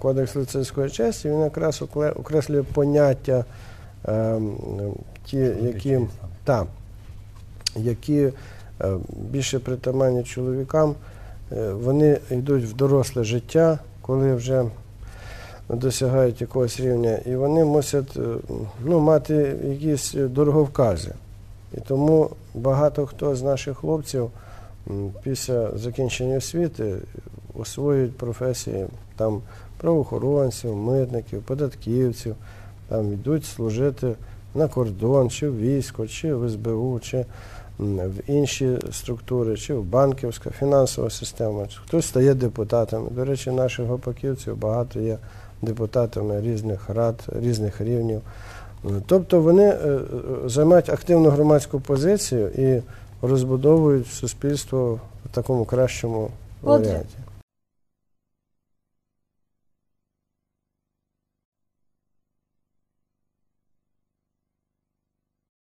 Кодекс лицейської честі, він якраз окреслює поняття, е, ті, які, та, які е, більше притаманні чоловікам, е, вони йдуть в доросле життя, коли вже досягають якогось рівня, і вони мусять е, ну, мати якісь дороговкази. І тому багато хто з наших хлопців після закінчення освіти освоюють професії там, правоохоронців, митників, податківців, там йдуть служити на кордон, чи в військо, чи в СБУ, чи в інші структури, чи в банківська, фінансова система. Хтось стає депутатами. До речі, наших гопаківців багато є депутатами різних рад, різних рівнів. Тобто вони е, е, займають активну громадську позицію і розбудовують суспільство в такому кращому варіанті.